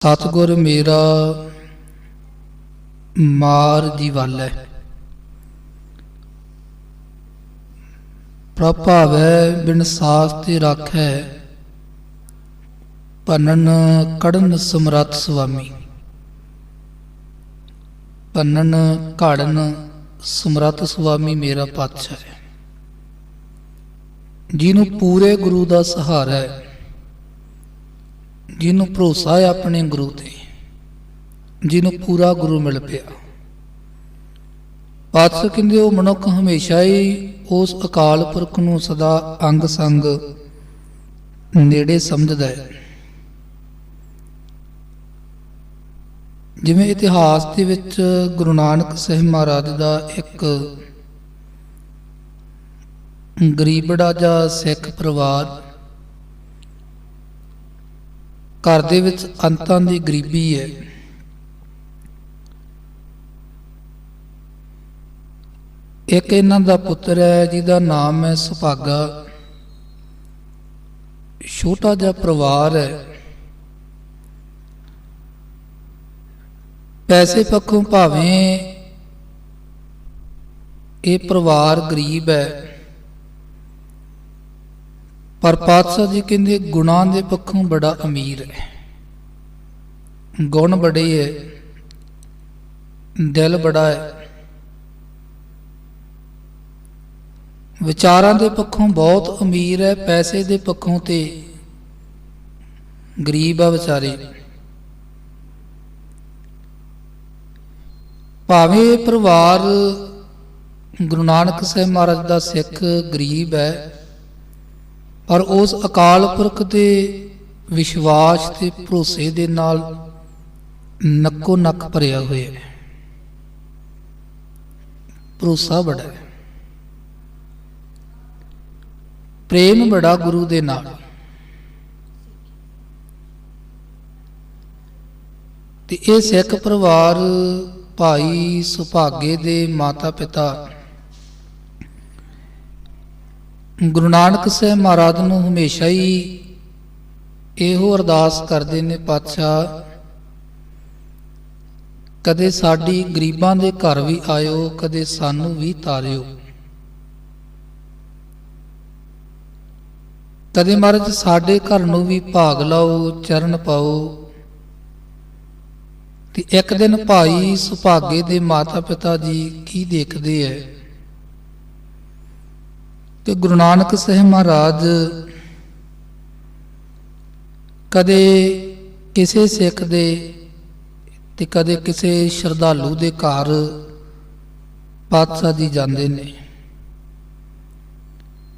ਸਤਿਗੁਰ ਮੇਰਾ ਮਾਰ ਦੀ ਵੱਲ ਹੈ। ਪ੍ਰਭਾਵੈ ਬਿਨ ਸਾਸ ਤੇ ਰੱਖੈ ਪੰਨਨ ਕੜਨ ਸਮਰੱਥ ਸੁਆਮੀ। ਪੰਨਨ ਘੜਨ ਸਮਰੱਥ ਸੁਆਮੀ ਮੇਰਾ ਪਾਤਸ਼ਾਹ ਹੈ। ਜਿਹਨੂੰ ਪੂਰੇ ਗੁਰੂ ਦਾ ਸਹਾਰਾ ਹੈ ਜਿਹਨੂੰ ਭਰੋਸਾ ਹੈ ਆਪਣੇ ਗੁਰੂ ਤੇ, ਜਿਹਨੂੰ ਪੂਰਾ ਗੁਰੂ ਮਿਲ ਪਿਆ। ਪਾਤਸ਼ਾਹ ਕਹਿੰਦੇ ਉਹ ਮਨੁੱਖ ਹਮੇਸ਼ਾ ਹੀ ਉਸ ਅਕਾਲ ਪੁਰਖ ਨੂੰ ਸਦਾ ਅੰਗ ਸੰਗ ਨੇੜੇ ਸਮਝਦਾ ਹੈ। ਜਿਵੇਂ ਇਤਿਹਾਸ ਦੇ ਵਿੱਚ ਗੁਰੂ ਨਾਨਕ ਸਾਹਿਬ ਮਹਾਰਾਜ ਦਾ ਇੱਕ ਗਰੀਬੜਾ ਜਾਂ ਸਿੱਖ ਪਰਿਵਾਰ ਘਰ ਦੇ ਵਿੱਚ ਅੰਤਾਂ ਦੀ ਗਰੀਬੀ ਹੈ। ਇੱਕ ਇਹਨਾਂ ਦਾ ਪੁੱਤਰ ਹੈ ਜਿਹਦਾ ਨਾਮ ਹੈ ਸੁਭਾਗਾ। ਛੋਟਾ ਜਿਹਾ ਪਰਿਵਾਰ ਹੈ। ਪੈਸੇ ਪੱਖੋਂ ਭਾਵੇਂ ਇਹ ਪਰਿਵਾਰ ਗਰੀਬ ਹੈ। ਪਰ ਪਾਤਸ਼ਾਹ ਜੀ ਕਹਿੰਦੇ, ਗੁਣਾਂ ਦੇ ਪੱਖੋਂ ਬੜਾ ਅਮੀਰ ਹੈ। ਗੁਣ ਬੜੇ ਹੈ, ਦਿਲ ਬੜਾ ਹੈ। ਵਿਚਾਰਾਂ ਦੇ ਪੱਖੋਂ ਬਹੁਤ ਅਮੀਰ ਹੈ, ਪੈਸੇ ਦੇ ਪੱਖੋਂ ਤੇ ਗਰੀਬ ਆ ਵਿਚਾਰੇ। ਭਾਵੇਂ ਪਰਿਵਾਰ ਗੁਰੂ ਨਾਨਕ ਸਾਹਿਬ ਮਹਾਰਾਜ ਦਾ ਸਿੱਖ ਗਰੀਬ ਹੈ ਪਰ ਉਸ ਅਕਾਲ ਪੁਰਖ ਦੇ ਵਿਸ਼ਵਾਸ ਤੇ ਭਰੋਸੇ ਦੇ ਨਾਲ ਨੱਕੋ ਨੱਕ ਭਰਿਆ ਹੋਇਆ ਹੈ। ਭਰੋਸਾ ਬੜਾ ਹੈ। ਪ੍ਰੇਮ ਬੜਾ ਗੁਰੂ ਦੇ ਨਾਲ। ਤੇ ਇਹ ਸਿੱਖ ਪਰਿਵਾਰ ਭਾਈ ਸੁਭਾਗੇ ਦੇ ਮਾਤਾ ਪਿਤਾ ਗੁਰੂ ਨਾਨਕ ਸਾਹਿਬ ਮਹਾਰਾਜ ਨੂੰ ਹਮੇਸ਼ਾ ਹੀ ਇਹੋ ਅਰਦਾਸ ਕਰਦੇ ਨੇ, ਪਾਤਸ਼ਾਹ, ਕਦੇ ਸਾਡੀ ਗਰੀਬਾਂ ਦੇ ਘਰ ਵੀ ਆਇਓ, ਕਦੇ ਸਾਨੂੰ ਵੀ ਤਾਰਿਓ। ਕਦੇ ਮਹਾਰਾਜ ਸਾਡੇ ਘਰ ਨੂੰ ਵੀ ਭਾਗ ਲਾਓ, ਚਰਨ ਪਾਓ ਤੇ ਇੱਕ ਦਿਨ ਭਾਈ ਸੁਭਾਗੇ ਦੇ ਮਾਤਾ ਪਿਤਾ ਜੀ ਕੀ ਦੇਖਦੇ ਐ? ਕਿ ਗੁਰੂ ਨਾਨਕ ਸਾਹਿਬ ਮਹਾਰਾਜ ਕਦੇ ਕਿਸੇ ਸਿੱਖ ਦੇ ਤੇ ਕਦੇ ਕਿਸੇ ਸ਼ਰਧਾਲੂ ਦੇ ਘਰ ਪਾਤਸ਼ਾਹ ਜੀ ਜਾਂਦੇ ਨੇ।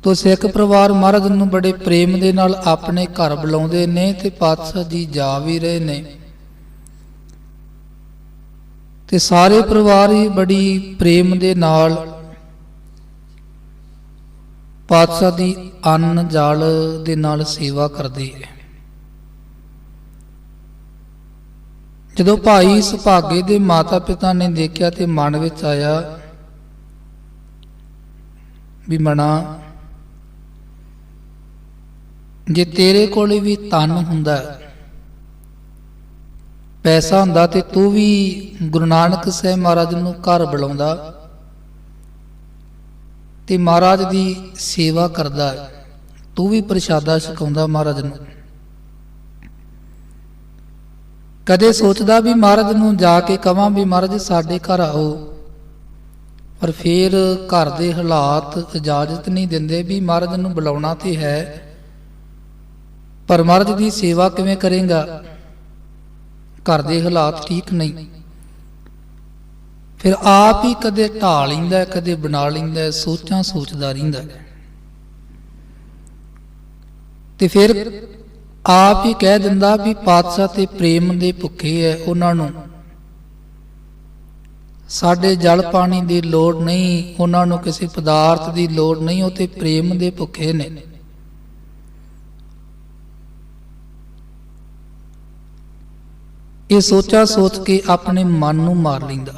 ਤੋ ਸਿੱਖ ਪਰਿਵਾਰ ਮਹਾਰਾਜ ਨੂੰ ਬੜੇ ਪ੍ਰੇਮ ਦੇ ਨਾਲ ਆਪਣੇ ਘਰ ਬੁਲਾਉਂਦੇ ਨੇ ਤੇ ਪਾਤਸ਼ਾਹ ਜੀ ਜਾ ਵੀ ਰਹੇ ਨੇ। ਤੇ ਸਾਰੇ ਪਰਿਵਾਰ ਹੀ ਬੜੀ ਪ੍ਰੇਮ ਦੇ ਨਾਲ ਪਾਤਸ਼ਾਹ ਦੀ ਅੰਨ ਜਾਲ ਦੇ ਨਾਲ ਸੇਵਾ ਕਰਦੇ ਹੈ। ਜਦੋਂ ਭਾਈ ਸੁਭਾਗੇ ਦੇ ਮਾਤਾ ਪਿਤਾ ਨੇ ਦੇਖਿਆ ਤੇ ਮਨ ਵਿੱਚ ਆਇਆ ਵੀ ਮਣਾ ਜੇ ਤੇਰੇ ਕੋਲ ਵੀ ਤਨ ਹੁੰਦਾ, ਪੈਸਾ ਹੁੰਦਾ ਤੇ ਤੂੰ ਵੀ ਗੁਰੂ ਨਾਨਕ ਸਾਹਿਬ ਮਹਾਰਾਜ ਨੂੰ ਘਰ ਬੁਲਾਉਂਦਾ ਤੇ ਮਹਾਰਾਜ ਦੀ ਸੇਵਾ ਕਰਦਾ ਹੈ। ਤੂੰ ਵੀ ਪ੍ਰਸ਼ਾਦਾ ਛਕਾਉਂਦਾ ਮਹਾਰਾਜ ਨੂੰ। ਕਦੇ ਸੋਚਦਾ ਵੀ ਮਹਾਰਾਜ ਨੂੰ ਜਾ ਕੇ ਕਵਾਂ ਵੀ ਮਹਾਰਾਜ ਸਾਡੇ ਘਰ ਆਓ, ਪਰ ਫੇਰ ਘਰ ਦੇ ਹਾਲਾਤ ਇਜਾਜ਼ਤ ਨਹੀਂ ਦਿੰਦੇ ਵੀ ਮਹਾਰਾਜ ਨੂੰ ਬੁਲਾਉਣਾ ਤੇ ਹੈ। ਪਰ ਮਹਾਰਾਜ ਦੀ ਸੇਵਾ ਕਿਵੇਂ ਕਰੇਗਾ? ਘਰ ਦੇ ਹਾਲਾਤ ਠੀਕ ਨਹੀਂ। ਫਿਰ ਆਪ ਹੀ ਕਦੇ ਢਾ ਲੈਂਦਾ ਕਦੇ ਬਣਾ ਲੈਂਦਾ ਸੋਚਾਂ ਸੋਚਦਾ ਰਹਿੰਦਾ ਤੇ ਫਿਰ ਆਪ ਹੀ ਕਹਿ ਦਿੰਦਾ ਵੀ ਪਾਤਸ਼ਾਹ ਤੇ ਪ੍ਰੇਮ ਦੇ ਭੁੱਖੇ ਐ ਉਹਨਾਂ ਨੂੰ ਸਾਡੇ ਜਲ ਪਾਣੀ ਦੀ ਲੋੜ ਨਹੀਂ, ਉਹਨਾਂ ਨੂੰ ਕਿਸੇ ਪਦਾਰਥ ਦੀ ਲੋੜ ਨਹੀਂ, ਉਹ ਤੇ ਪ੍ਰੇਮ ਦੇ ਭੁੱਖੇ ਨੇ। ਇਹ ਸੋਚਾ ਸੋਚ ਕੇ ਆਪਣੇ ਮਨ ਨੂੰ ਮਾਰ ਲੈਂਦਾ।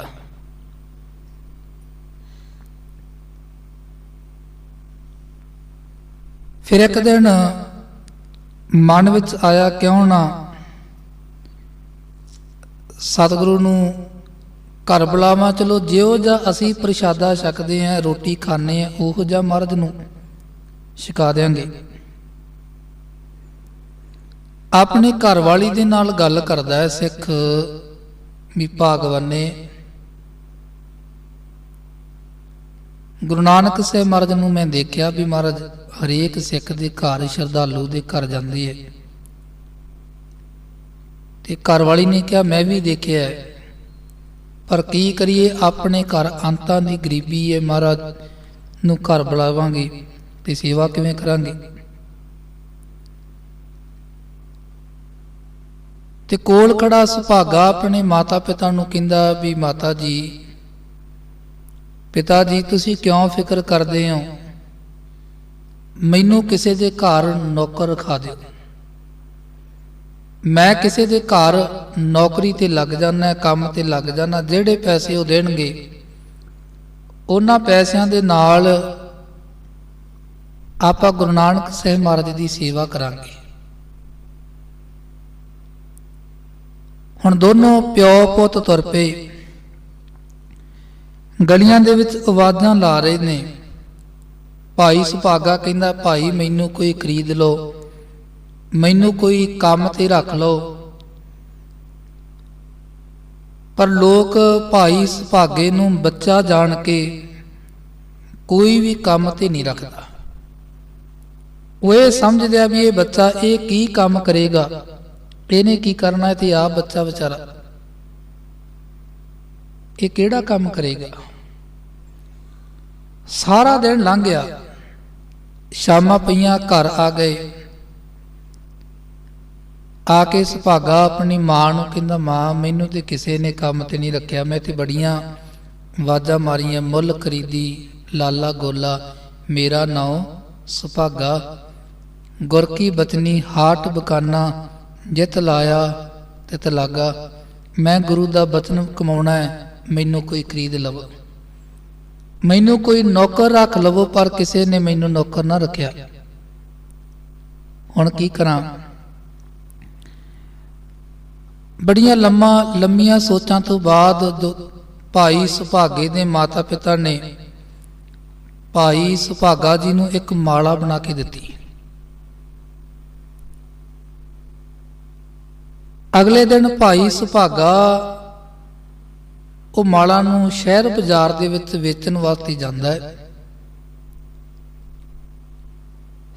ਫਿਰ ਇੱਕ ਦਿਨ ਮਨ ਵਿੱਚ ਆਇਆ, ਕਿਉਂ ਨਾ ਸਤਿਗੁਰੂ ਨੂੰ ਘਰ ਬੁਲਾਵਾ, ਚਲੋ ਜਿਉ ਜਾਂ ਅਸੀਂ ਪ੍ਰਸ਼ਾਦਾ ਛਕਦੇ ਆਂ ਰੋਟੀ ਖਾਣੇ ਆ ਉਹ ਜਿਹਾ ਮਰਦ ਨੂੰ ਛਕਾ ਦਿਆਂਗੇ। ਆਪਣੇ ਘਰ ਵਾਲੀ ਦੇ ਨਾਲ ਗੱਲ ਕਰਦਾ ਹੈ ਸਿੱਖ ਵੀ ਭਾਗਵਾਨੇ ਗੁਰੂ ਨਾਨਕ ਸਾਹਿਬ ਮਹਾਰਾਜ ਨੂੰ ਮੈਂ ਦੇਖਿਆ ਵੀ ਮਹਾਰਾਜ, ਹਰੇਕ ਸਿੱਖ ਦੇ ਘਰ ਸ਼ਰਧਾਲੂ ਦੇ ਘਰ ਜਾਂਦੇ ਹੈ ਤੇ ਘਰ ਵਾਲੀ ਨੇ ਕਿਹਾ, ਮੈਂ ਵੀ ਦੇਖਿਆ ਪਰ ਕੀ ਕਰੀਏ? ਆਪਣੇ ਘਰ ਅੰਤਾਂ ਦੀ ਗਰੀਬੀ ਹੈ। ਮਹਾਰਾਜ ਨੂੰ ਘਰ ਬੁਲਾਵਾਂਗੇ ਤੇ ਸੇਵਾ ਕਿਵੇਂ ਕਰਾਂਗੇ? ਤੇ ਕੋਲ ਖੜਾ ਸੁਭਾਗਾ ਆਪਣੇ ਮਾਤਾ ਪਿਤਾ ਨੂੰ ਕਹਿੰਦਾ ਵੀ, ਮਾਤਾ ਜੀ ਪਿਤਾ ਜੀ, ਤੁਸੀਂ ਕਿਉਂ ਫਿਕਰ ਕਰਦੇ ਹੋ? ਮੈਨੂੰ ਕਿਸੇ ਦੇ ਘਰ ਨੌਕਰ ਰਖਾ ਦਿਓ। ਮੈਂ ਕਿਸੇ ਦੇ ਘਰ ਨੌਕਰੀ ਤੇ ਲੱਗ ਜਾਣਾ ਕੰਮ ਤੇ ਲੱਗ ਜਾਣਾ ਜਿਹੜੇ ਪੈਸੇ ਉਹ ਦੇਣਗੇ, ਉਹਨਾਂ ਪੈਸਿਆਂ ਦੇ ਨਾਲ ਆਪਾਂ ਗੁਰੂ ਨਾਨਕ ਸਾਹਿਬ ਮਹਾਰਾਜ ਦੀ ਸੇਵਾ ਕਰਾਂਗੇ। ਹੁਣ ਦੋਨੋਂ ਪਿਓ ਪੁੱਤ ਤੁਰ ਪਏ। ਗਲੀਆਂ ਦੇ ਵਿੱਚ ਆਵਾਜ਼ਾਂ ਲਾ ਰਹੇ ਨੇ। ਭਾਈ ਸੁਭਾਗਾ ਕਹਿੰਦਾ, ਭਾਈ, ਮੈਨੂੰ ਕੋਈ ਖਰੀਦ ਲਓ। ਮੈਨੂੰ ਕੋਈ ਕੰਮ ਤੇ ਰੱਖ ਲਓ। ਪਰ ਲੋਕ ਭਾਈ ਸੁਭਾਗੇ ਨੂੰ ਬੱਚਾ ਜਾਣ ਕੇ ਕੋਈ ਵੀ ਕੰਮ ਤੇ ਨਹੀਂ ਰੱਖਦਾ। ਉਹ ਇਹ ਸਮਝਦੇ ਆ ਵੀ ਇਹ ਬੱਚਾ ਇਹ ਕੀ ਕੰਮ ਕਰੇਗਾ? ਇਹਨੇ ਕੀ ਕਰਨਾ? ਹੈ ਤੇ ਆਪ ਬੱਚਾ ਵਿਚਾਰਾ ਇਹ ਕਿਹੜਾ ਕੰਮ ਕਰੇਗਾ? ਸਾਰਾ ਦਿਨ ਲੰਘ ਗਿਆ। ਸ਼ਾਮਾਂ ਪਈਆਂ, ਘਰ ਆ ਗਏ। ਆ ਕੇ ਸੁਭਾਗਾ ਆਪਣੀ ਮਾਂ ਨੂੰ ਕਹਿੰਦਾ, ਮਾਂ, ਮੈਨੂੰ ਤੇ ਕਿਸੇ ਨੇ ਕੰਮ ਤੇ ਨਹੀਂ ਰੱਖਿਆ। ਮੈਂ ਤੇ ਬੜੀਆਂ ਵਾਜਾਂ ਮਾਰੀਆਂ, ਮੁੱਲ ਖਰੀਦੀ, ਲਾਲਾ ਗੋਲਾ। ਮੇਰਾ ਨਾਉ ਸੁਭਾਗਾ। ਗੁਰ ਕੀ ਬਚਨੀ, ਹਾਟ ਬਕਾਨਾ, ਜਿਤ ਲਾਇਆ ਤਿਤ ਲਾਗਾ ਮੈਂ ਗੁਰੂ ਦਾ ਬਚਨ ਕਮਾਉਣਾ ਹੈ। ਮੈਨੂੰ ਕੋਈ ਖਰੀਦ ਲਵੋ। ਮੈਨੂੰ ਕੋਈ ਨੌਕਰ ਰੱਖ ਲਵੋ, ਪਰ ਕਿਸੇ ਨੇ ਮੈਨੂੰ ਨੌਕਰ ਨਾ ਰੱਖਿਆ। ਹੁਣ ਕੀ ਕਰਾਂ? ਬੜੀਆਂ ਲੰਮਾ, ਲੰਮੀਆਂ ਸੋਚਾਂ ਤੋਂ ਬਾਅਦ ਜੋ ਭਾਈ ਸੁਭਾਗੇ ਦੇ ਮਾਤਾ ਪਿਤਾ ਨੇ ਭਾਈ ਸੁਭਾਗਾ ਜੀ ਨੂੰ ਇੱਕ ਮਾਲਾ ਬਣਾ ਕੇ ਦਿੱਤੀ। ਅਗਲੇ ਦਿਨ ਭਾਈ ਸੁਭਾਗਾ ਉਹ ਮਾਲਾ ਨੂੰ ਸ਼ਹਿਰ ਬਾਜ਼ਾਰ ਦੇ ਵਿੱਚ ਵੇਚਣ ਵਾਸਤੇ ਜਾਂਦਾ ਹੈ।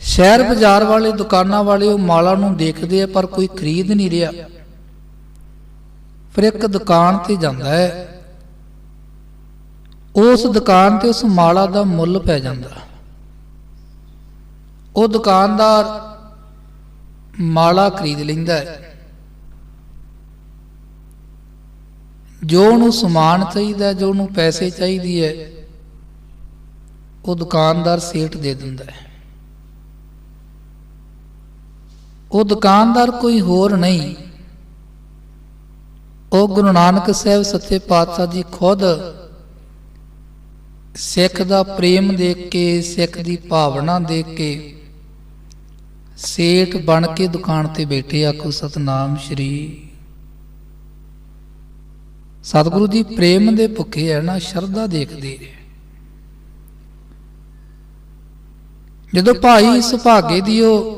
ਸ਼ਹਿਰ ਬਾਜ਼ਾਰ ਵਾਲੇ, ਦੁਕਾਨਾਂ ਵਾਲੇ ਉਹ ਮਾਲਾ ਨੂੰ ਦੇਖਦੇ ਆ, ਪਰ ਕੋਈ ਖਰੀਦ ਨਹੀਂ ਰਿਹਾ। ਫਿਰ ਇੱਕ ਦੁਕਾਨ ਤੇ ਜਾਂਦਾ ਹੈ। ਉਸ ਦੁਕਾਨ ਤੇ ਉਸ ਮਾਲਾ ਦਾ ਮੁੱਲ ਪੈ ਜਾਂਦਾ। ਉਹ ਦੁਕਾਨਦਾਰ ਮਾਲਾ ਖਰੀਦ ਲੈਂਦਾ ਹੈ। ਜੋ ਉਹਨੂੰ ਸਮਾਨ ਚਾਹੀਦਾ ਜੋ ਉਹਨੂੰ ਪੈਸੇ ਚਾਹੀਦੀ ਹੈ, ਉਹ ਦੁਕਾਨਦਾਰ ਸੇਠ ਦੇ ਦਿੰਦਾ ਹੈ। ਉਹ ਦੁਕਾਨਦਾਰ ਕੋਈ ਹੋਰ ਨਹੀਂ। ਉਹ ਗੁਰੂ ਨਾਨਕ ਸਾਹਿਬ ਸੱਚੇ ਪਾਤਸ਼ਾਹ ਜੀ ਖੁਦ ਸਿੱਖ ਦਾ ਪ੍ਰੇਮ ਦੇਖ ਕੇ, ਸਿੱਖ ਦੀ ਭਾਵਨਾ ਦੇਖ ਕੇ ਸੇਠ ਬਣ ਕੇ ਦੁਕਾਨ ਤੇ ਬੈਠੇ, ਆਖੋ, ਸਤਨਾਮ ਸ਼੍ਰੀ ਸਤਿਗੁਰੂ ਦੀ ਪ੍ਰੇਮ ਦੇ ਭੁੱਖੇ ਹੈ ਨਾ, ਸ਼ਰਧਾ ਦੇਖਦੇ ਜਦੋਂ ਭਾਈ ਸੁਭਾਗੇ ਦੀ ਉਹ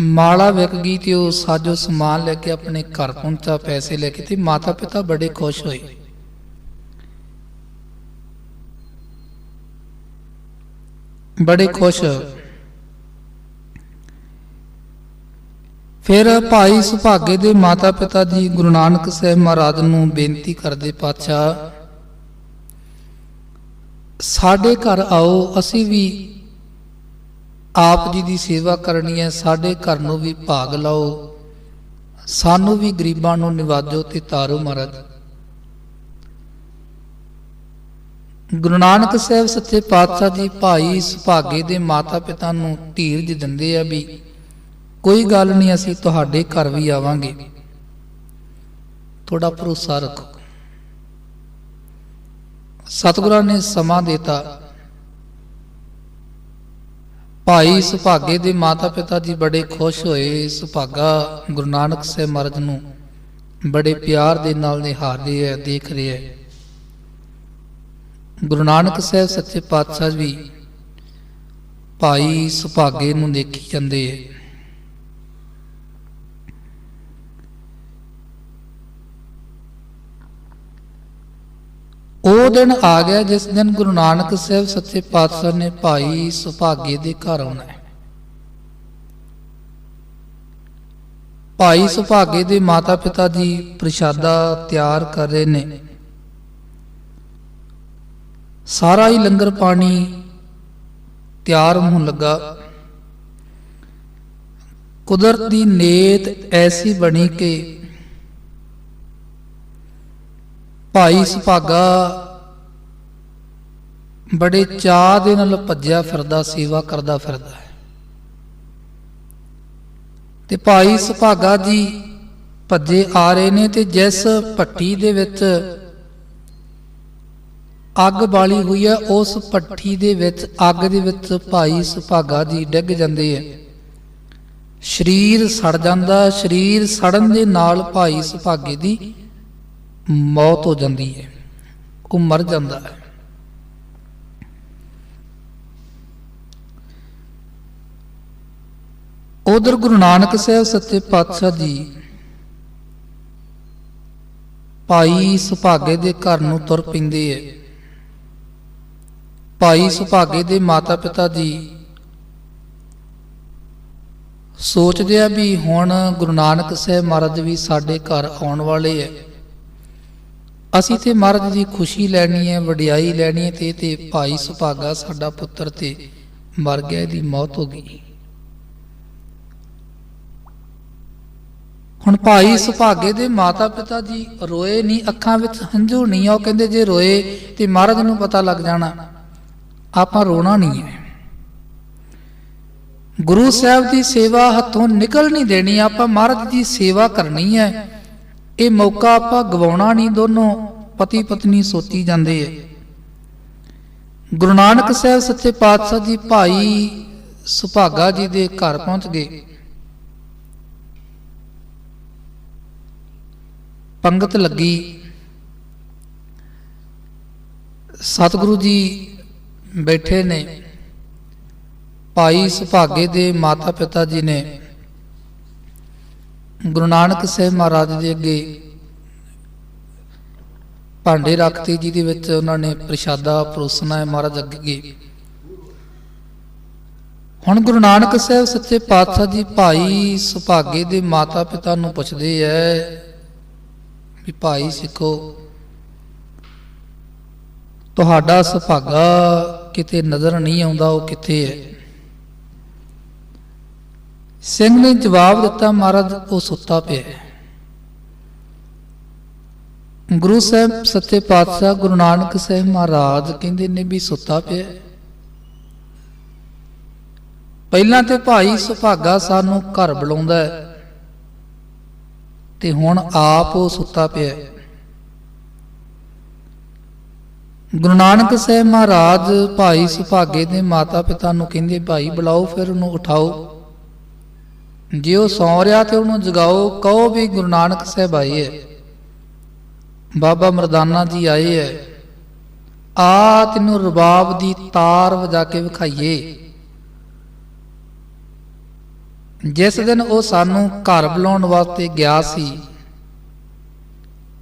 ਮਾਲਾ ਵਿਕ ਗਈ ਤੇ ਉਹ ਸਾਜੋ ਸਮਾਨ ਲੈ ਕੇ ਆਪਣੇ ਘਰ ਪਹੁੰਚਾ, ਪੈਸੇ ਲੈ ਕੇ ਤੇ ਮਾਤਾ ਪਿਤਾ ਬੜੇ ਖੁਸ਼ ਹੋਏ। ਬੜੇ ਖੁਸ਼। ਫਿਰ ਭਾਈ ਸੁਭਾਗੇ ਦੇ ਮਾਤਾ ਪਿਤਾ ਜੀ ਗੁਰੂ ਨਾਨਕ ਸਾਹਿਬ ਮਹਾਰਾਜ ਨੂੰ ਬੇਨਤੀ ਕਰਦੇ ਪਾਤਸ਼ਾਹ, ਸਾਡੇ ਘਰ ਆਓ, ਅਸੀਂ ਵੀ ਆਪ ਜੀ ਦੀ ਸੇਵਾ ਕਰਨੀ ਹੈ, ਸਾਡੇ ਘਰ ਨੂੰ ਵੀ ਭਾਗ ਲਾਓ। ਸਾਨੂੰ ਵੀ ਗਰੀਬਾਂ ਨੂੰ ਨਿਵਾਜੋ ਤੇ ਤਾਰੋ ਮਹਾਰਾਜ। ਗੁਰੂ ਨਾਨਕ ਸਾਹਿਬ ਸੱਚੇ ਪਾਤਸ਼ਾਹ ਜੀ ਭਾਈ ਸੁਭਾਗੇ ਦੇ ਮਾਤਾ ਪਿਤਾ ਨੂੰ ਧੀਰਜ ਦਿੰਦੇ ਆ ਵੀ ਕੋਈ ਗੱਲ ਨਹੀਂ, ਅਸੀਂ ਤੁਹਾਡੇ ਘਰ ਵੀ ਆਵਾਂਗੇ। ਥੋੜਾ ਭਰੋਸਾ ਰੱਖੋ। ਸਤਿਗੁਰਾਂ ਨੇ ਸਮਾਂ ਦਿੱਤਾ। ਭਾਈ ਸੁਭਾਗੇ ਦੇ ਮਾਤਾ ਪਿਤਾ ਜੀ ਬੜੇ ਖੁਸ਼ ਹੋਏ। ਸੁਭਾਗਾ ਗੁਰੂ ਨਾਨਕ ਸਾਹਿਬ ਮਹਾਰਾਜ ਨੂੰ ਬੜੇ ਪਿਆਰ ਦੇ ਨਾਲ ਨਿਹਾਰਦੇ ਹੈ, ਦੇਖ ਰਿਹਾ ਹੈ। ਗੁਰੂ ਨਾਨਕ ਸਾਹਿਬ ਸੱਚੇ ਪਾਤਸ਼ਾਹ ਵੀ ਭਾਈ ਸੁਭਾਗੇ ਨੂੰ ਦੇਖੀ ਜਾਂਦੇ ਹੈ। ਉਹ ਦਿਨ ਆ ਗਿਆ ਜਿਸ ਦਿਨ ਗੁਰੂ ਨਾਨਕ ਸਾਹਿਬ ਸੱਚੇ ਪਾਤਸ਼ਾਹ ਨੇ ਭਾਈ ਸੁਭਾਗੇ ਦੇ ਘਰ ਆਉਣਾ ਹੈ। ਭਾਈ ਸੁਭਾਗੇ ਦੇ ਮਾਤਾ ਪਿਤਾ ਜੀ ਪ੍ਰਸ਼ਾਦਾ ਤਿਆਰ ਕਰ ਰਹੇ ਨੇ। ਸਾਰਾ ਹੀ ਲੰਗਰ ਪਾਣੀ ਤਿਆਰ ਹੋਣ ਲੱਗਾ। ਕੁਦਰਤ ਦੀ ਨੇਤ ਐਸੀ ਬਣੀ ਕਿ ਭਾਈ ਸੁਭਾਗਾ ਬੜੇ ਚਾਹ ਦੇ ਨਾਲ ਭੱਜਿਆ ਫਿਰਦਾ, ਸੇਵਾ ਕਰਦਾ ਫਿਰਦਾ ਹੈ। ਤੇ ਭਾਈ ਸੁਭਾਗਾ ਜੀ ਭੱਜੇ ਆ ਰਹੇ ਨੇ ਤੇ ਜਿਸ ਭੱਟੀ ਦੇ ਵਿੱਚ ਅੱਗ ਬਾਲੀ ਹੋਈ ਹੈ, ਉਸ ਭੱਠੀ ਦੇ ਵਿੱਚ, ਅੱਗ ਦੇ ਵਿੱਚ ਭਾਈ ਸੁਭਾਗਾ ਜੀ ਡਿੱਗ ਜਾਂਦੇ ਹੈ। ਸਰੀਰ ਸੜ ਜਾਂਦਾ, ਸਰੀਰ ਸੜਨ ਦੇ ਨਾਲ ਭਾਈ ਸੁਭਾਗੇ ਦੀ ਮੌਤ ਹੋ ਜਾਂਦੀ ਹੈ ਉਹ ਮਰ ਜਾਂਦਾ ਹੈ। ਉਧਰ ਗੁਰੂ ਨਾਨਕ ਸਾਹਿਬ ਸੱਚੇ ਪਾਤਸ਼ਾਹ ਜੀ ਭਾਈ ਸੁਭਾਗੇ ਦੇ ਘਰ ਨੂੰ ਤੁਰ ਪਿੰਦੇ ਐ ਭਾਈ ਸੁਭਾਗੇ ਦੇ ਮਾਤਾ ਪਿਤਾ ਜੀ ਸੋਚਦੇ ਆ ਵੀ ਹੁਣ ਗੁਰੂ ਨਾਨਕ ਸਾਹਿਬ ਮਹਾਰਾਜ ਵੀ ਸਾਡੇ ਘਰ ਆਉਣ ਵਾਲੇ ਐ ਅਸੀਂ ਤੇ ਮਹਾਰਾਜ ਦੀ ਖੁਸ਼ੀ ਲੈਣੀ ਹੈ, ਵਡਿਆਈ ਲੈਣੀ ਹੈ ਤੇ ਤੇ ਭਾਈ ਸੁਭਾਗਾ ਸਾਡਾ ਪੁੱਤਰ ਤੇ ਮਰ ਗਿਆ ਦੀ ਮੌਤ ਹੋ ਗਈ। ਹੁਣ ਭਾਈ ਸੁਭਾਗੇ ਦੇ ਮਾਤਾ ਪਿਤਾ ਜੀ ਰੋਏ ਨਹੀਂ, ਅੱਖਾਂ ਵਿੱਚ ਹੰਝੂ ਨਹੀਂ ਆ ਉਹ ਕਹਿੰਦੇ ਜੇ ਰੋਏ ਤੇ ਮਹਾਰਾਜ ਨੂੰ ਪਤਾ ਲੱਗ ਜਾਣਾ, ਆਪਾਂ ਰੋਣਾ ਨਹੀਂ ਹੈ। ਗੁਰੂ ਸਾਹਿਬ ਦੀ ਸੇਵਾ ਹੱਥੋਂ ਨਿਕਲ ਨਹੀਂ ਦੇਣੀ, ਆਪਾਂ ਮਹਾਰਾਜ ਦੀ ਸੇਵਾ ਕਰਨੀ ਹੈ। ਇਹ ਮੌਕਾ ਆਪਾਂ ਗਵਾਉਣਾ ਨਹੀਂ, ਦੋਨੋਂ ਪਤੀ ਪਤਨੀ ਸੋਚੀ ਜਾਂਦੇ ਐ ਗੁਰੂ ਨਾਨਕ ਸਾਹਿਬ ਸੱਚੇ ਪਾਤਸ਼ਾਹ ਜੀ, ਭਾਈ ਸੁਭਾਗਾ ਜੀ ਦੇ ਘਰ ਪਹੁੰਚ ਗਏ। ਪੰਗਤ ਲੱਗੀ। ਸਤਿਗੁਰੂ ਜੀ ਬੈਠੇ ਨੇ। ਭਾਈ ਸੁਭਾਗੇ ਦੇ ਮਾਤਾ ਪਿਤਾ ਜੀ ਨੇ ਗੁਰੂ ਨਾਨਕ ਸਾਹਿਬ ਮਹਾਰਾਜ ਦੇ ਅੱਗੇ ਭਾਂਡੇ ਰੱਖਤੇ, ਜਿਹਦੇ ਵਿੱਚ ਉਹਨਾਂ ਨੇ ਪ੍ਰਸ਼ਾਦਾ ਪਰੋਸਣਾ ਹੈ ਮਹਾਰਾਜ ਅੱਗੇ। ਹੁਣ ਗੁਰੂ ਨਾਨਕ ਸਾਹਿਬ ਸੱਚੇ ਪਾਤਸ਼ਾਹ ਜੀ ਭਾਈ ਸੁਭਾਗੇ ਦੇ ਮਾਤਾ ਪਿਤਾ ਨੂੰ ਪੁੱਛਦੇ ਐ ਵੀ ਭਾਈ ਸਿੱਖੋ, ਤੁਹਾਡਾ ਸੁਭਾਗਾ ਕਿਤੇ ਨਜ਼ਰ ਨਹੀਂ ਆਉਂਦਾ, ਉਹ ਕਿੱਥੇ ਹੈ ਸਿੰਘ ਨੇ ਜਵਾਬ ਦਿੱਤਾ, ਮਹਾਰਾਜ, ਉਹ ਸੁੱਤਾ ਪਿਆ ਹੈ। ਗੁਰੂ ਸਾਹਿਬ ਸੱਚੇ ਪਾਤਸ਼ਾਹ ਗੁਰੂ ਨਾਨਕ ਸਾਹਿਬ ਮਹਾਰਾਜ ਕਹਿੰਦੇ ਨੇ ਵੀ ਸੁੱਤਾ ਪਿਆ ਪਹਿਲਾਂ ਤੇ ਭਾਈ ਸੁਭਾਗਾ ਸਾਨੂੰ ਘਰ ਬੁਲਾਉਂਦਾ ਹੈ ਤੇ ਹੁਣ ਆਪ ਉਹ ਸੁੱਤਾ ਪਿਆ ਗੁਰੂ ਨਾਨਕ ਸਾਹਿਬ ਮਹਾਰਾਜ ਭਾਈ ਸੁਭਾਗੇ ਦੇ ਮਾਤਾ ਪਿਤਾ ਨੂੰ ਕਹਿੰਦੇ, ਭਾਈ ਬੁਲਾਓ, ਫਿਰ ਉਹਨੂੰ ਉਠਾਓ। ਜੇ ਉਹ ਸੌ ਰਿਹਾ ਤੇ ਉਹਨੂੰ ਜਗਾਓ, ਕਹੋ ਵੀ ਗੁਰੂ ਨਾਨਕ ਸਾਹਿਬ ਆਏ ਹੈ ਬਾਬਾ ਮਰਦਾਨਾ ਜੀ ਆਏ ਹੈ ਆ ਤੈਨੂੰ ਰਬਾਬ ਦੀ ਤਾਰ ਵਜਾ ਕੇ ਵਿਖਾਈਏ। ਜਿਸ ਦਿਨ ਉਹ ਸਾਨੂੰ ਘਰ ਬੁਲਾਉਣ ਵਾਸਤੇ ਗਿਆ ਸੀ,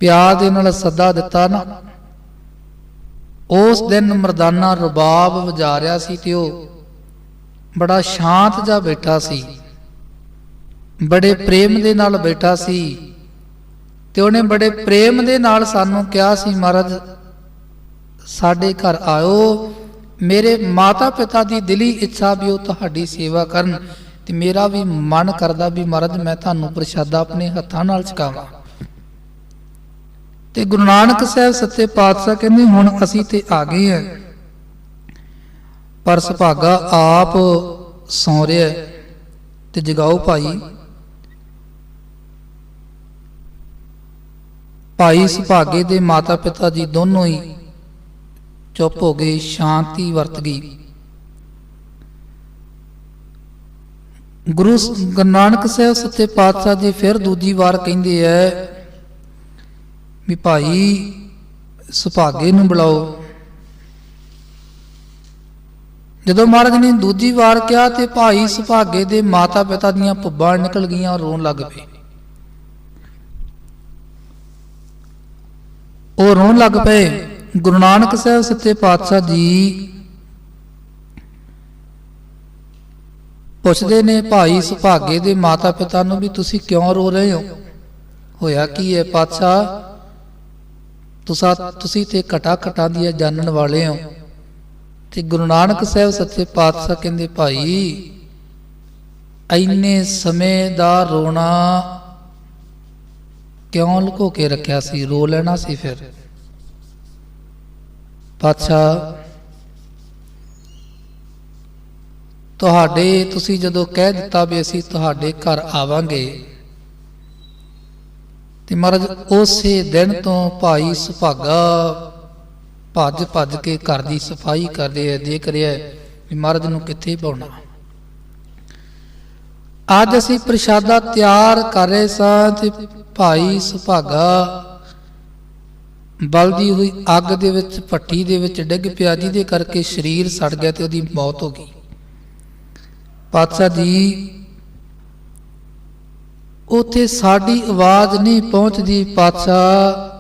ਪਿਆਰ ਦੇ ਨਾਲ ਸੱਦਾ ਦਿੱਤਾ ਨਾ, ਉਸ ਦਿਨ ਮਰਦਾਨਾ ਰਬਾਬ ਵਜਾ ਰਿਹਾ ਸੀ ਤੇ ਉਹ ਬੜਾ ਸ਼ਾਂਤ ਜਿਹਾ ਬੈਠਾ ਸੀ। ਬੜੇ ਪ੍ਰੇਮ ਦੇ ਨਾਲ ਬੈਠਾ ਸੀ ਤੇ ਉਹਨੇ ਬੜੇ ਪ੍ਰੇਮ ਦੇ ਨਾਲ ਸਾਨੂੰ ਕਿਹਾ ਸੀ, ਮਹਾਰਾਜ, ਸਾਡੇ ਘਰ ਆਇਓ। ਮੇਰੇ ਮਾਤਾ ਪਿਤਾ ਦੀ ਦਿਲੀ ਇੱਛਾ ਵੀ ਉਹ ਤੁਹਾਡੀ ਸੇਵਾ ਕਰਨ ਤੇ ਮੇਰਾ ਵੀ ਮਨ ਕਰਦਾ ਵੀ, ਮਹਾਰਾਜ, ਮੈਂ ਤੁਹਾਨੂੰ ਪ੍ਰਸ਼ਾਦਾ ਆਪਣੇ ਹੱਥਾਂ ਨਾਲ ਛਕਾਵਾਂ। ਤੇ ਗੁਰੂ ਨਾਨਕ ਸਾਹਿਬ ਸੱਚੇ ਪਾਤਸ਼ਾਹ ਕਹਿੰਦੇ, ਹੁਣ ਅਸੀਂ ਤੇ ਆ ਗਏ ਆ ਪਰ ਸੁਭਾਗਾ ਆਪ ਸੌ ਰਿਹਾ ਹੈ ਤੇ ਜਗਾਓ ਭਾਈ ਭਾਈ ਸੁਭਾਗੇ ਦੇ ਮਾਤਾ ਪਿਤਾ ਜੀ ਦੋਨੋਂ ਹੀ ਚੁੱਪ ਹੋ ਗਏ, ਸ਼ਾਂਤੀ ਵਰਤ ਗਈ। ਗੁਰੂ ਗੁਰੂ ਨਾਨਕ ਸਾਹਿਬ ਸੱਚੇ ਪਾਤਸ਼ਾਹ ਜੀ ਫਿਰ ਦੂਜੀ ਵਾਰ ਕਹਿੰਦੇ ਐ ਵੀ ਭਾਈ ਸੁਭਾਗੇ ਨੂੰ ਬੁਲਾਓ। ਜਦੋਂ ਮਹਾਰਾਜ ਨੇ ਦੂਜੀ ਵਾਰ ਕਿਹਾ ਤੇ ਭਾਈ ਸੁਭਾਗੇ ਦੇ ਮਾਤਾ ਪਿਤਾ ਦੀਆਂ ਭੁੱਬਾਂ ਨਿਕਲ ਗਈਆਂ, ਰੋਣ ਲੱਗ ਪਏ। ਉਹ ਰੋਣ ਲੱਗ ਪਏ। ਗੁਰੂ ਨਾਨਕ ਸਾਹਿਬ ਸੱਚੇ ਪਾਤਸ਼ਾਹ ਜੀ ਪੁੱਛਦੇ ਨੇ ਭਾਈ ਸੁਭਾਗੇ ਦੇ ਮਾਤਾ ਪਿਤਾ ਨੂੰ ਵੀ ਤੁਸੀਂ ਕਿਉਂ ਰੋ ਰਹੇ ਹੋ? ਹੋਇਆ ਕੀ ਹੈ ਪਾਤਸ਼ਾਹ? ਤੁਸਾਂ ਤੁਸੀਂ ਤੇ ਘਟਾ ਘਟਾ ਦੀਆਂ ਜਾਣਨ ਵਾਲੇ ਹੋ। ਤੇ ਗੁਰੂ ਨਾਨਕ ਸਾਹਿਬ ਸੱਚੇ ਪਾਤਸ਼ਾਹ ਕਹਿੰਦੇ ਭਾਈ ਐਨੇ ਸਮੇਂ ਦਾ ਰੋਣਾ ਕਿਉਂ ਲੁਕੋ ਕੇ ਰੱਖਿਆ ਸੀ? ਰੋ ਲੈਣਾ ਸੀ ਫਿਰ। ਪਾਤਸ਼ਾਹ ਤੁਹਾਡੇ, ਤੁਸੀਂ ਜਦੋਂ ਕਹਿ ਦਿੱਤਾ ਵੀ ਅਸੀਂ ਤੁਹਾਡੇ ਘਰ ਆਵਾਂਗੇ, ਤੇ ਮਹਾਰਾਜ ਉਸੇ ਦਿਨ ਤੋਂ ਭਾਈ ਸੁਭਾਗਾ ਭੱਜ ਭੱਜ ਕੇ ਘਰ ਦੀ ਸਫ਼ਾਈ ਕਰਦੇ ਆ, ਦੇਖ ਰਿਹਾ ਵੀ ਮਹਾਰਾਜ ਨੂੰ ਕਿੱਥੇ ਪਾਉਣਾ। ਅੱਜ ਅਸੀਂ ਪ੍ਰਸ਼ਾਦਾ ਤਿਆਰ ਕਰ ਰਹੇ ਸਾਂ ਤੇ ਭਾਈ ਸੁਭਾਗਾ। ਬਲਦੀ ਹੋਈ ਅੱਗ ਦੇ ਵਿੱਚ, ਭੱਠੀ ਦੇ ਵਿੱਚ ਡਿੱਗ ਪਿਆ, ਜਿਹਦੇ ਕਰਕੇ ਸਰੀਰ ਸੜ ਗਿਆ ਤੇ ਉਹਦੀ ਮੌਤ ਹੋ ਗਈ। ਪਾਤਸ਼ਾਹ ਜੀ, ਉਥੇ ਸਾਡੀ ਆਵਾਜ਼ ਨਹੀਂ ਪਹੁੰਚਦੀ ਪਾਤਸ਼ਾਹ।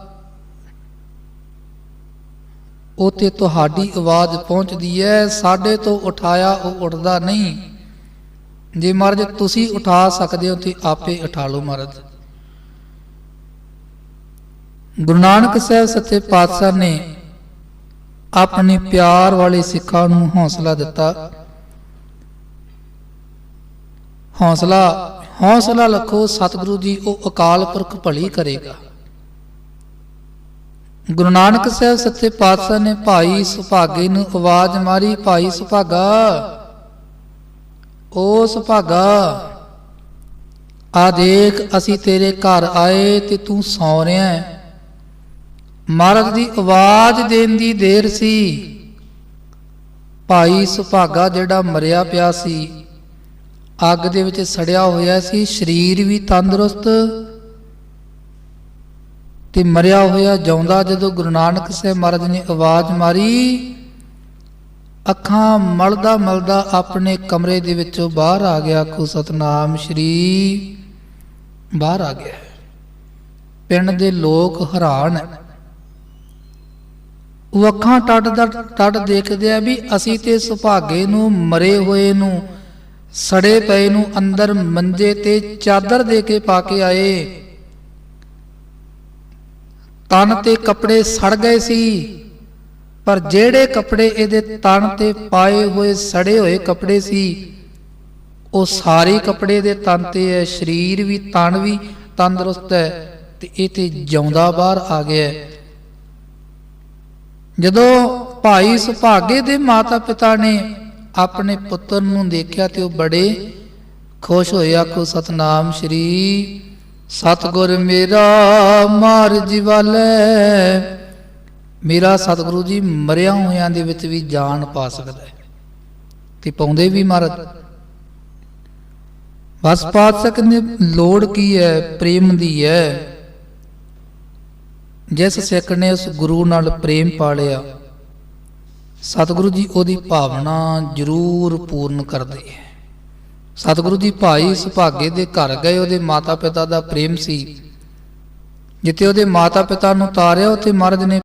ਉਥੇ ਤੁਹਾਡੀ ਆਵਾਜ਼ ਪਹੁੰਚਦੀ ਹੈ, ਸਾਡੇ ਤੋਂ ਉਠਾਇਆ ਉਹ ਉੱਠਦਾ ਨਹੀਂ। ਜੇ ਮਹਾਰਾਜ ਤੁਸੀਂ ਉਠਾ ਸਕਦੇ ਹੋ ਤੇ ਆਪੇ ਉਠਾ ਲਓ ਮਹਾਰਾਜ। ਗੁਰੂ ਨਾਨਕ ਸਾਹਿਬ ਸੱਚੇ ਪਾਤਸ਼ਾਹ ਨੇ ਆਪਣੇ ਪਿਆਰ ਵਾਲੇ ਸਿੱਖਾਂ ਨੂੰ ਹੌਸਲਾ ਦਿੱਤਾ। ਹੌਸਲਾ ਹੌਸਲਾ ਰੱਖੋ, ਸਤਿਗੁਰੂ ਜੀ ਉਹ ਅਕਾਲ ਪੁਰਖ ਭਲੀ ਕਰੇਗਾ। ਗੁਰੂ ਨਾਨਕ ਸਾਹਿਬ ਸੱਚੇ ਪਾਤਸ਼ਾਹ ਨੇ ਭਾਈ ਸੁਭਾਗੇ ਨੂੰ ਆਵਾਜ਼ ਮਾਰੀ, ਭਾਈ ਸੁਭਾਗਾ, ਓ ਸੁਭਾਗਾ, ਆ ਦੇਖ ਅਸੀਂ ਤੇਰੇ ਘਰ ਆਏ ਤੇ ਤੂੰ ਸੌ ਰਿਹਾ ਹੈ। ਮਹਾਰਾਜ ਦੀ ਆਵਾਜ਼ ਦੇਣ ਦੀ ਦੇਰ ਸੀ। ਭਾਈ ਸੁਭਾਗਾ ਜਿਹੜਾ ਮਰਿਆ ਪਿਆ ਸੀ, ਅੱਗ ਦੇ ਵਿੱਚ ਸੜਿਆ ਹੋਇਆ ਸੀ, ਸਰੀਰ ਵੀ ਤੰਦਰੁਸਤ ਤੇ ਮਰਿਆ ਹੋਇਆ ਜਿਉਂਦਾ ਜਦੋਂ ਗੁਰੂ ਨਾਨਕ ਸਾਹਿਬ ਮਹਾਰਾਜ ਨੇ ਆਵਾਜ਼ ਮਾਰੀ, ਅੱਖਾਂ ਮਲਦਾ ਮਲਦਾ ਆਪਣੇ ਕਮਰੇ ਦੇ ਵਿੱਚੋਂ ਬਾਹਰ ਆ ਗਿਆ ਕੋ ਸਤਨਾਮ ਸ਼੍ਰੀ ਬਾਹਰ ਆ ਗਿਆ ਪਿੰਡ ਦੇ ਲੋਕ ਹੈਰਾਨ ਹੈ। ਉਹ ਅੱਖਾਂ ਟੱਡ ਦਾ ਟੱਡ ਦੇਖਦੇ ਆ ਵੀ ਅਸੀਂ ਤੇ ਸੁਭਾਗੇ ਨੂੰ ਮਰੇ ਹੋਏ ਨੂੰ, ਸੜੇ ਪਏ ਨੂੰ ਅੰਦਰ ਮੰਜੇ ਤੇ ਚਾਦਰ ਦੇ ਕੇ ਪਾ ਕੇ ਆਏ। ਤਨ ਤੇ ਕੱਪੜੇ ਸੜ ਗਏ ਸੀ, ਪਰ ਜਿਹੜੇ ਕੱਪੜੇ ਇਹਦੇ ਤਨ ਤੇ ਪਾਏ ਹੋਏ ਸੜੇ ਹੋਏ ਕੱਪੜੇ ਸੀ, ਉਹ ਸਾਰੇ ਕੱਪੜੇ ਦੇ ਤਨ ਤੇ ਹੈ, ਸਰੀਰ ਵੀ ਤਨ ਵੀ ਤੰਦਰੁਸਤ ਹੈ ਤੇ ਇਹ ਤੇ ਜਿਉਂਦਾ ਬਾਹਰ ਆ ਗਿਆ ਹੈ। ਜਦੋਂ ਭਾਈ ਸੁਭਾਗੇ ਦੇ ਮਾਤਾ ਪਿਤਾ ਨੇ ਆਪਣੇ ਪੁੱਤਰ ਨੂੰ ਦੇਖਿਆ ਤੇ ਉਹ ਬੜੇ ਖੁਸ਼ ਹੋਏ, ਆਖੋ, ਸਤਨਾਮ ਸ਼੍ਰੀ ਸਤਗੁਰ ਮੇਰਾ ਮਾਰ ਜਿਵਾਲੇ ਮੇਰਾ ਸਤਿਗੁਰੂ ਜੀ ਮਰਿਆ ਹੋਇਆਂ ਦੇ ਵਿੱਚ ਵੀ ਜਾਨ ਪਾ ਸਕਦਾ ਹੈ। ਤੇ ਪਾਉਂਦੇ ਵੀ ਮਹਾਰਾਜ। ਬਸ ਪਾਤਸ਼ਾਹ ਕਹਿੰਦੇ, ਲੋੜ ਕੀ ਹੈ? ਪ੍ਰੇਮ ਦੀ ਹੈ। ਜਿਸ ਸਿੱਖ ਨੇ ਉਸ ਗੁਰੂ ਨਾਲ ਪ੍ਰੇਮ ਪਾਲਿਆ, ਸਤਿਗੁਰੂ ਜੀ ਉਹਦੀ ਭਾਵਨਾ ਜ਼ਰੂਰ ਪੂਰਨ ਕਰਦੇ ਹੈ। ਸਤਿਗੁਰੂ ਜੀ ਭਾਈ ਸੁਭਾਗੇ ਦੇ ਘਰ ਗਏ, ਉਹਦੇ ਮਾਤਾ ਪਿਤਾ ਦਾ ਪ੍ਰੇਮ ਸੀ। ਜਿੱਥੇ ਉਹਦੇ ਮਾਤਾ ਪਿਤਾ ਨੂੰ ਤਾਰਿਆ, ਉੱਥੇ ਮਹਾਰਾਜ ਨੇ